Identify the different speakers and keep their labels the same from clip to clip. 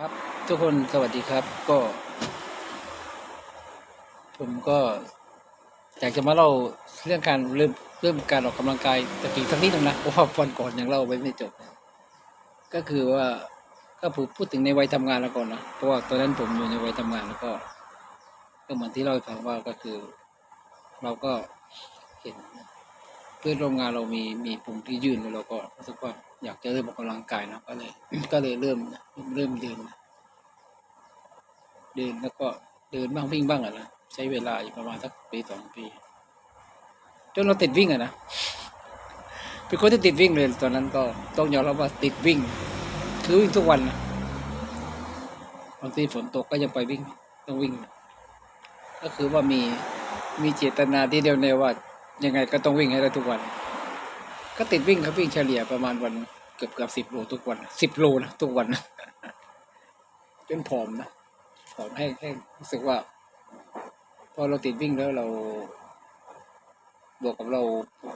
Speaker 1: ครับทุกคนสวัสดีครับก็ ผมก็อยากจะมาเล่าเรื่องการเริ่มเริ่มการออกกำลังกายตะกี้สักนิดนึงนะเพราะว่าวันก่อนยังเล่าไว้ไม่จบ ก็คือว่าก็พูดพูดถึงในวัยทำงานแล้วก่อนนะเพราะว่าตอนนั้นผมอยู่ในวัยทำงานแล้วก็ ก็เหมือนที่เล่าฟังว่าก็คือ เราก็เห็น เพื่อนร่วมงานเรามีมีปุ่มที่ยื่นแล้วเราก็รู้สึกว่า อยากจะเริ่มออกกำลังกายนะก็เลย ก็เลยเริ่มเริ่มเดินเดินแล้วก็เดินบ้างวิ่งบ้างอะนะใช้เวลาอยู่ประมาณสักปีสองปีจนเราติดวิ่งอะนะเป็นคนที่ติดวิ่งเลยตอนนั้นก็ต้องยอมรับว่าติดวิ่ง คือวิ่งทุกวันนะบางทีฝนตกก็ยังไปวิ่ง ต้องวิ่ง ก็คือว่ามีมีเจตนาที่เดียวในว่ายังไงก็ต้องวิ่งให้ได้ทุกวัน ก็ติดวิ่งครับวิ่งเฉลี่ยประมาณวันเกือบเกือบสิบโลทุกวันสิบโลนะทุกวันนะจนผอมนะผอมให้ให้รู้สึกว่า พอเราติดวิ่งแล้วเราบวกกับเรา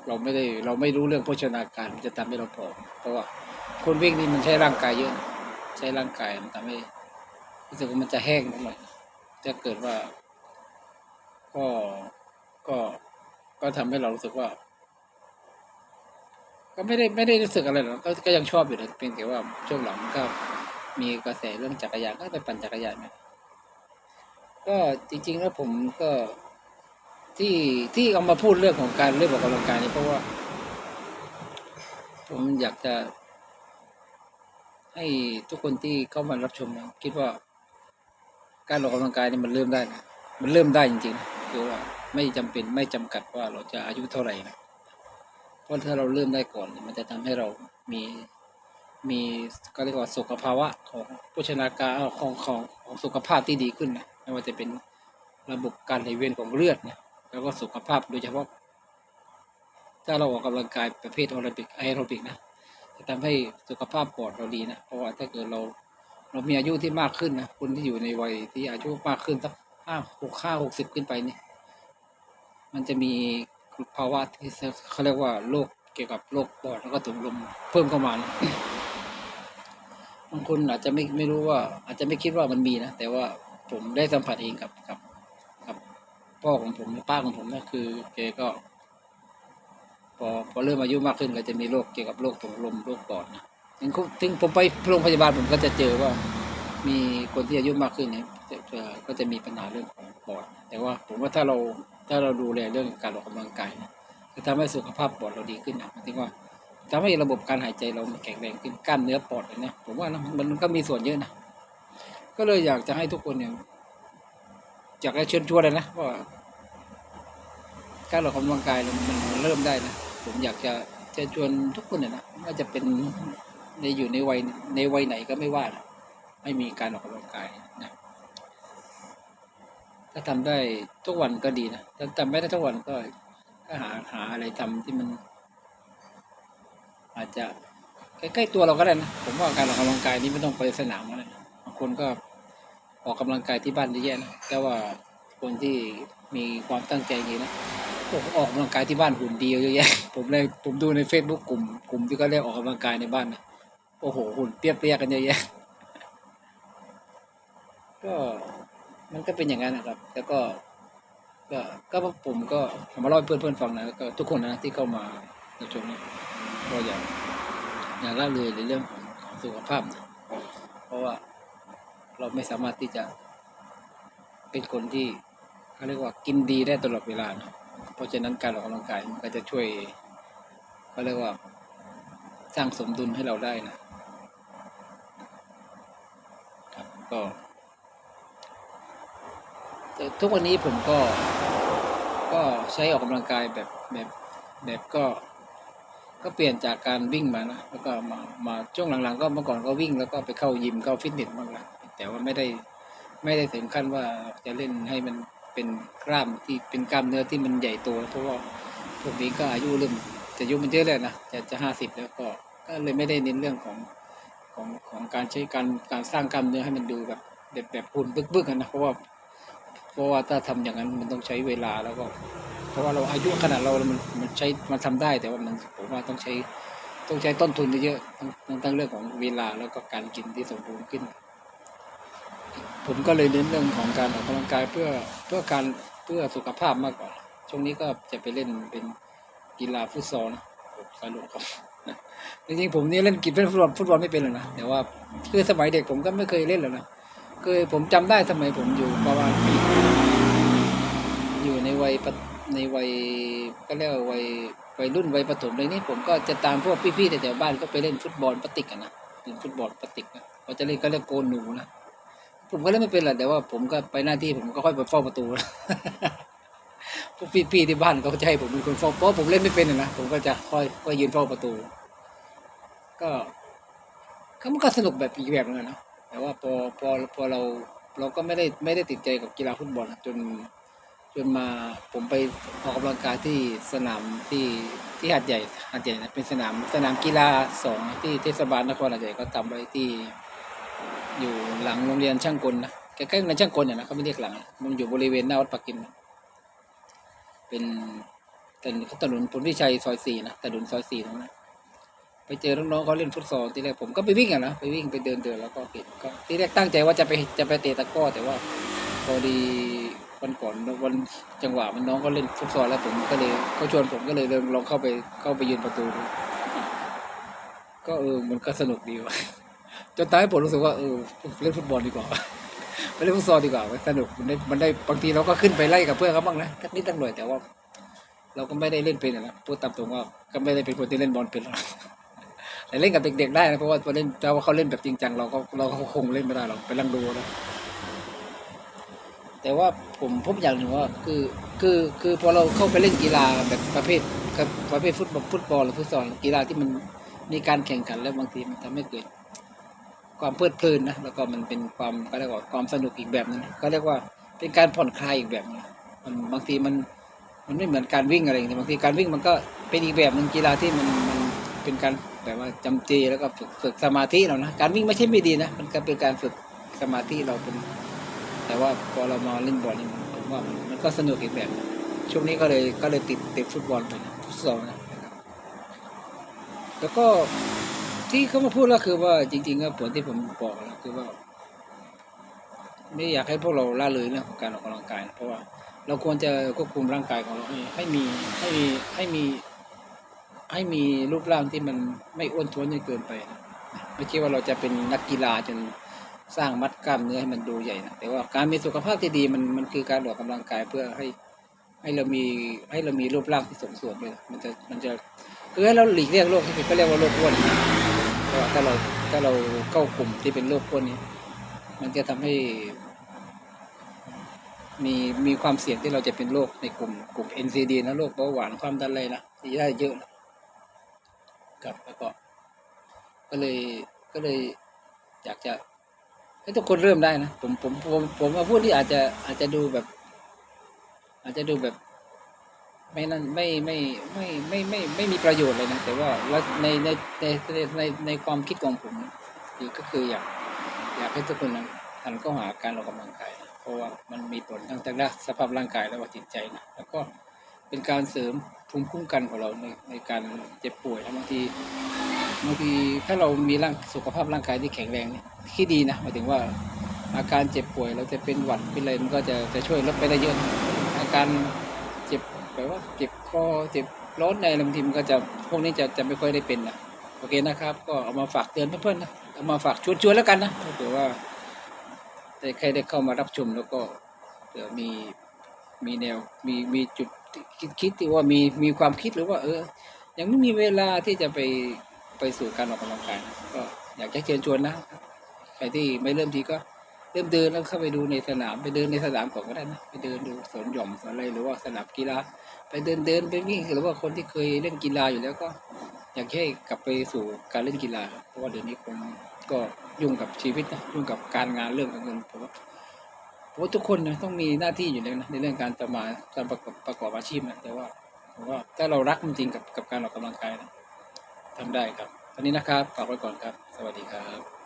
Speaker 1: เราไม่ได้ เราไม่รู้เรื่องโภชนาการมันจะทำให้เราผอมเพราะว่าคนวิ่งนี่มันใช้ร่างกายเยอะ ใช้ร่างกายมันทำให้รู้สึกว่ามันจะแห้งนิดหน่อยจะเกิดว่า ก็ก็ก็ทำให้เรารู้สึกว่า ก็ไม่ได้ไม่ได้รู้สึกอะไรหรอกก็ก็ยังชอบอยู่นะเพียงแต่ว่าช่วงหลังก็มีกระแสเรื่องจักรยานก็ไปปั่นจักรยานนะก็จริงๆแล้วผมก็ที่ที่เอามาพูดเรื่องของการเรื่องออกกำลังกายนี่เพราะว่า ผมอยากจะ ให้ทุกคนที่เข้ามารับชมนะคิดว่า การออกกำลังกายนี่มันเริ่มได้นะมันเริ่มได้จริงๆคือว่าไม่จำเป็นไม่จำกัดว่าเราจะอายุเท่าไหร่นะ เพราะถ้าเราเริ่มได้ก่อน มันจะทำให้เรามีมีก็เรียกว่าสุขภาวะของโภชนาการของของของสุขภาพที่ดีขึ้นนะไม่ว่าจะเป็นระบบการไหลเวียนของเลือดนะแล้วก็สุขภาพโดยเฉพาะ ถ้าเราออกกำลังกายประเภทแอโรบิกไอโรบิกนะจะทำให้สุขภาพปอดเราดีนะเพราะว่าถ้าเกิดเราเรามีอายุที่มากขึ้นนะคนที่อยู่ในวัยที่อายุมากขึ้นสักห้าหกห้าหกสิบขึ้นไปเนี่ยมันจะมี ภาวะที่เขาเรียกว่าโรคเกี่ยวกับโรคปอดแล้วก็ถุงลมเพิ่มเข้ามานะบางคนอาจจะไม่ไม่รู้ว่า อาจจะไม่คิดว่ามันมีนะแต่ว่าผมได้สัมผัสเองกับกับกับพ่อของผมและป้าของผมนะคือแกก็ พอพอเริ่มอายุมากขึ้นก็จะมีโรคเกี่ยวกับโรคถุงลมโรคปอดนะถึงถึงผมไปโรงพยาบาลผมก็จะเจอว่า มีคนที่อายุมากขึ้นเนี่ยก็จะมีปัญหาเรื่องของปอด แต่ว่าผมว่าถ้าเรา ถ้าเราดูแลเรื่องการออกกำลังกายจะทำให้สุขภาพปอดเราดีขึ้นนะหมายถึงว่าทำให้ระบบการหายใจเราแข็งแรงขึ้นกล้ามเนื้อปอดเลยนะผมว่านะมันก็มีส่วนเยอะนะก็เลยอยากจะให้ทุกคนเนี่ยอยากจะเชิญชวนเลยนะว่าการออกกำลังกายเนี่ยมันมันเริ่มได้นะผมอยากจะเชิญชวนทุกคนเนี่ยนะว่าจะเป็นในอยู่ในวัยในวัยไหนก็ไม่ว่านะให้มีการออกกำลังกายนะ ถ้าทำได้ทุกวันก็ดีนะถ้าทำไม่ได้ทุกวันก็ก็หาหาอะไรทำที่มัน อาจจะใกล้ๆตัวเราก็ได้นะผมว่าการออกกำลังกายนี้ไม่ต้องไปสนามก็ได้นะบางคนก็ออกกำลังกายที่บ้านเยอะแยะนะแต่ว่าคนที่มีความตั้งใจจริงนะโอ้โหออกกำลังกายที่บ้านหุ่นดีเยอะแยะ ผมเลยผมดูใน Facebook กลุ่มกลุ่มที่เขาเรียกออกกำลังกายในบ้านนะโอ้โหหุ่นเปี้ยๆกันเยอะแยะก็ มันก็เป็นอย่างนั้นนะครับ แล้วก็ ก็ก็ผมก็เอามาเล่าให้เพื่อนๆฟังนะก็ทุกคนนะที่เข้ามาในช่วงนี้ก็อย่าอย่าละเลยในเรื่องของของสุขภาพนะเพราะว่าเราไม่สามารถที่จะเป็นคนที่เขาเรียกว่ากินดีได้ตลอดเวลานะเพราะฉะนั้นการออกกำลังกายมันก็จะช่วยเขาเรียกว่าสร้างสมดุลให้เราได้นะครับก็ แต่ทุกวันนี้ผมก็ ก็ใช้ออกกำลังกายแบบแบบแบบก็ ก็เปลี่ยนจากการวิ่งมานะแล้วก็มามาช่วงหลังๆ ก็เมื่อก่อนก็วิ่งแล้วก็ไปเข้ายิมเข้าฟิตเนสบ้างละแต่ว่าไม่ได้ไม่ได้ถึงขั้นว่าจะเล่นให้มันเป็นกล้ามที่เป็นกล้ามเนื้อที่มันใหญ่โตเพราะว่าพวกนี้ก็อายุเริ่มจะอายุมันเยอะแล้วนะจะจะห้าสิบแล้วก็ก็เลยไม่ได้เน้นเรื่องของของของการใช้การการสร้างกล้ามเนื้อให้มันดูแบบแบบแบบหุ่นบึกๆกันนะเพราะว่า ราะว่าถ้าทำอย่างนั้นมันต้องใช้เวลาแล้วก็ เพราะว่าเราอายุขนาดเรา มันมันใช้มันทำได้แต่ว่ามันผมว่าต้องใช้ต้องใช้ต้นทุนเยอะๆทั้งทั้งทั้งเรื่องของเวลาแล้วก็การกินที่สมบูรณ์ขึ้น ผมก็เลยเน้นเรื่องของการออกกำลังกายเพื่อเพื่อการเพื่อสุขภาพมากกว่า ช่วงนี้ก็จะไปเล่นเป็นกีฬาฟุตซอลนะสนุกครับจริงๆผมนี่เล่นกีฬาฟุตบอลฟุตบอลไม่เป็นเลยนะแต่ว่าคือสมัยเด็กผมก็ไม่เคยเล่นเลยนะ เคยผมจำได้สมัยผมอยู่ประมาณปีอยู่ในวัยในวัยก็เรียกว่าวัยวัยรุ่นวัยประถมเลยนี่ผมก็จะตามพวกพี่ๆแต่แถวบ้านก็ไปเล่นฟุตบอลปติกกันนะเป็นฟุตบอลปติกนะเขาจะเล่นก็เรียกโกนหนูนะผมก็เล่นไม่เป็นแหละแต่ว่าผมก็ไปหน้าที่ผมก็ค่อยไปเฝ้าประตูพวกพี่ๆที่บ้านเขาจะให้ผมเป็นคนเฝ้าเพราะผมเล่นไม่เป็นนะผมก็จะค่อยค่อยยืนเฝ้าประตู ก็ก็มันก็สนุกแบบอีกแบบนึงนะ แต่ว่าพอพอพอเราเราก็ไม่ได้ไม่ได้ติดใจกับกีฬาฟุตบอลจนจนมาผมไปออกกำลังกายที่สนามที่ที่หาดใหญ่หาดใหญ่นะเป็นสนามสนามกีฬาสองที่เทศบาลนครหาดใหญ่ก็ทำไว้ที่ อยู่หลังโรงเรียนช่างกลนะใกล้ๆโรงเรียนช่างกลเนี่ยนะเขาไม่เรียกหลัง มันอยู่บริเวณหน้าวัดปักกิน เป็นเป็นถนนพลวิชัยซอยสี่นะถนนซอยสี่ตรงนั้น ไปเจอน้องๆเขาเล่นฟุตซอลทีแรกผมก็ไปวิ่งอะนะไปวิ่งไปเดินเดินแล้วก็เห็นก็ทีแรกตั้งใจว่าจะไปจะไปเตะตะก้อแต่ว่าพอดีวันก่อนวันจังหวะมันน้องก็เล่นฟุตซอลแล้วผมก็เลยเขาชวนผมก็เลยลองลองเข้าไปเข้าไปยืนประตูดูก็เออมันก็สนุกดีว่ะจนท้ายผมรู้สึกว่าเออเล่นฟุตบอลดีกว่าไปเล่นฟุตซอลดีกว่ามันสนุกมันได้มันได้บางทีเราก็ขึ้นไปไล่กับเพื่อนเขาบ้างนะทักนิดทักหน่อยแต่ว่า เราก็ไม่ได้เล่นเป็นนะพูดตามตรงว่าก็ไม่ได้เป็นคนที่เล่นบอลเป็นหรอก แต่เล่นกับเด็กๆได้นะเพราะว่าพอเล่นถ้าว่าเขาเล่นแบบจริงจังเราก็เราก็คงเล่นไม่ได้หรอกไปลังดูนะแต่ว่าผมพบอย่างหนึ่งว่าคือคือคือพอเราเข้าไปเล่นกีฬาแบบประเภทกับประเภทฟุตบอลฟุตบอลหรือฟุตซอลกีฬาที่มันมีการแข่งขันแล้วบางทีมันทำให้เกิดความเพลิดเพลินนะแล้วก็มันเป็นความก็เรียกว่าความสนุกอีกแบบนึงก็เรียกว่าเป็นการผ่อนคลายอีกแบบนึงมันบางทีมันมันไม่เหมือนการวิ่งอะไรอย่างเงี้ยบางทีการวิ่งมันก็เป็นอีกแบบหนึ่งกีฬาที่มันมัน เป็นการแบบว่าจำเจแล้วก็ฝึกฝึกสมาธิเรานะการวิ่งไม่ใช่ไม่ดีนะมันก็เป็นการฝึกสมาธิเราเป็น แต่ว่าพอเรามาเล่นบอลนี่ผมว่ามันมันก็สนุกอีกแบบช่วงนี้ก็เลยก็เลยติดติดฟุตบอลไปนะฟุตซอลนะแล้วก็ที่เขามาพูดก็คือว่าจริงๆก็ผลที่ผมบอกแล้วคือว่า ไม่อยากให้พวกเราละเลยเรื่องของการออกกำลังกายนะเพราะว่าเราควรจะควบคุมร่างกายของเราให้ให้มีให้มีให้มี ให้มีรูปร่างที่มันไม่อ้วนท้วนจนเกินไปนะไม่ใช่ว่าเราจะเป็นนักกีฬาจนสร้างมัดกล้ามเนื้อให้มันดูใหญ่นะแต่ว่าการมีสุขภาพที่ดีมันมันคือการออกกำลังกายเพื่อให้ให้เรามีให้เรามีรูปร่างที่สมส่วนด้วยมันจะมันจะคือให้เราหลีกเลี่ยงโรคที่เขาเรียกว่าโรคอ้วนนะเพราะว่าถ้าเราถ้าเราเข้ากลุ่มที่เป็นโรคอ้วนนี้ มันจะทำให้ มีมีความเสี่ยงที่เราจะเป็นโรคในกลุ่มกลุ่ม NCD นะโรคเบาหวานความดันอะไรนะที่ได้เยอะนะ ครับแล้วก็ ก็เลยก็เลยอยากจะ ให้ทุกคนเริ่มได้นะผมผมผมผมมาพูดที่อาจจะอาจจะดูแบบ อาจจะดูแบบ ไม่นั่นไม่ไม่ไม่ไม่ไม่ไม่มีประโยชน์เลยนะ แต่ว่าแล้วในในในในในในความคิดของผมคือก็คืออยากอยากให้ทุกคนนั้นหันเข้าหาการออกกำลังกาย เพราะว่ามันมีผลทั้งทางด้านสภาพร่างกายและว่าจิตใจนะแล้วก็ เป็นการเสริมภูมิคุ้มกันของเราในในการเจ็บป่วยนะบางทีบางทีถ้าเรามีร่างสุขภาพร่างกายที่แข็งแรงเนี่ยที่ดีนะหมายถึงว่าอาการเจ็บป่วยเราจะเป็นหวัดเป็นอะไรมันก็จะจะช่วยลดไปได้เยอะ อาการเจ็บแบบว่าเจ็บคอเจ็บร้อนในบางทีมันก็จะพวกนี้จะจะไม่ค่อยได้เป็นนะโอเคนะครับ ก็เอามาฝากเตือนเพื่อนๆนะเอามาฝากชวนๆแล้วกันนะถ้าเผื่อว่าใครได้เข้ามารับชมแล้วก็เผื่อมีมีแนวมีมีจุด คิดคิดว่ามีมีความคิดหรือว่า เออ ยังไม่มีเวลาที่จะไปไปสู่การออกกำลังกายก็อยากจะเชิญชวนนะใครที่ไม่เริ่มทีก็เริ่มเดินแล้วเข้าไปดูในสนามไปเดินในสนามก่อนก็ได้นะไปเดินดูสวนหย่อมสวนอะไรหรือว่าสนามกีฬาไปเดินเดินไปวิ่งหรือว่าคนที่เคยเล่นกีฬาอยู่แล้วก็ อยากให้กลับไปสู่การเล่นกีฬาเพราะว่าเดี๋ยวนี้คนก็ยุ่งกับชีวิตนะยุ่งกับการงานเรื่องการเงินผมว่า ว่าทุกคนนะต้องมีหน้าที่อยู่แล้วนะในเรื่องการจะมาจะประกอบประกอบอาชีพนะแต่ว่าผมว่าถ้าเรารักจริงๆกับกับการออกกำลังกายนะทำได้ครับวันนี้นะครับฝากไว้ก่อนครับ สวัสดีครับ